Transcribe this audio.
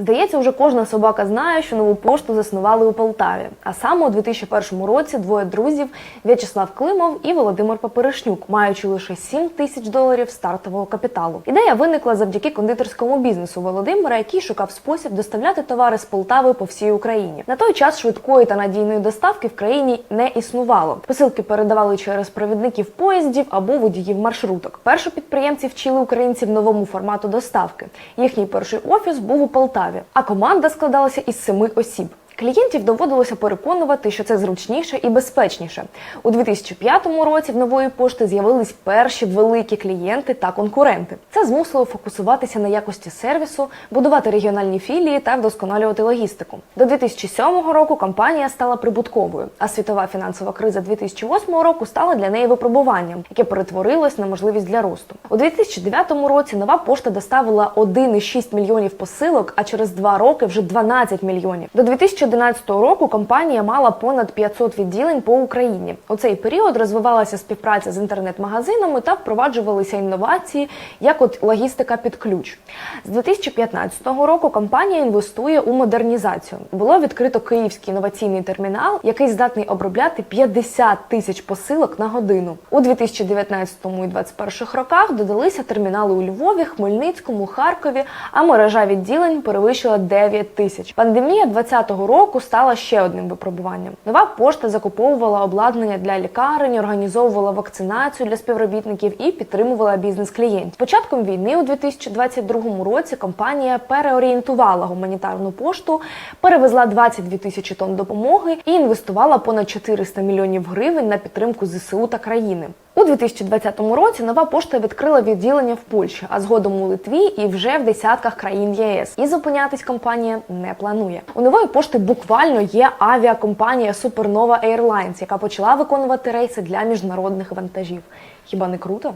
Здається, вже кожна собака знає, що нову пошту заснували у Полтаві. А саме у 2001 році двоє друзів В'ячеслав Климов і Володимир Паперишнюк, маючи лише 7 тисяч доларів стартового капіталу. Ідея виникла завдяки кондитерському бізнесу Володимира, який шукав спосіб доставляти товари з Полтави по всій Україні. На той час швидкої та надійної доставки в країні не існувало. Посилки передавали через провідників поїздів або водіїв маршруток. Перші підприємці вчили українців новому формату доставки. Їхній перший офіс був у Полтаві, а команда складалася із семи осіб. Клієнтів доводилося переконувати, що це зручніше і безпечніше. У 2005 році в нової пошти з'явились перші великі клієнти та конкуренти. Це змусило фокусуватися на якості сервісу, будувати регіональні філії та вдосконалювати логістику. До 2007 року компанія стала прибутковою, а світова фінансова криза 2008 року стала для неї випробуванням, яке перетворилось на можливість для росту. У 2009 році нова пошта доставила 1,6 мільйонів посилок, а через два роки вже 12 мільйонів. До 2011 року компанія мала понад 500 відділень по Україні. У цей період розвивалася співпраця з інтернет-магазинами та впроваджувалися інновації, як от логістика під ключ. З 2015 року компанія інвестує у модернізацію. Було відкрито київський інноваційний термінал, який здатний обробляти 50 тисяч посилок на годину. У 2019 і 2021 роках додалися термінали у Львові, Хмельницькому, Харкові, а мережа відділень перевищила 9 тисяч. Пандемія 2020 року стала ще одним випробуванням. Нова пошта закуповувала обладнання для лікарень, організовувала вакцинацію для співробітників і підтримувала бізнес клієнтів. Початком війни у 2022 році компанія переорієнтувала гуманітарну пошту, перевезла 22 тисячі тонн допомоги і інвестувала понад 400 мільйонів гривень на підтримку ЗСУ та країни. У 2020 році нова пошта відкрила відділення в Польщі, а згодом у Литві і вже в десятках країн ЄС. І зупинятись компанія не планує. У нової пошти буквально є авіакомпанія Supernova Airlines, яка почала виконувати рейси для міжнародних вантажів. Хіба не круто?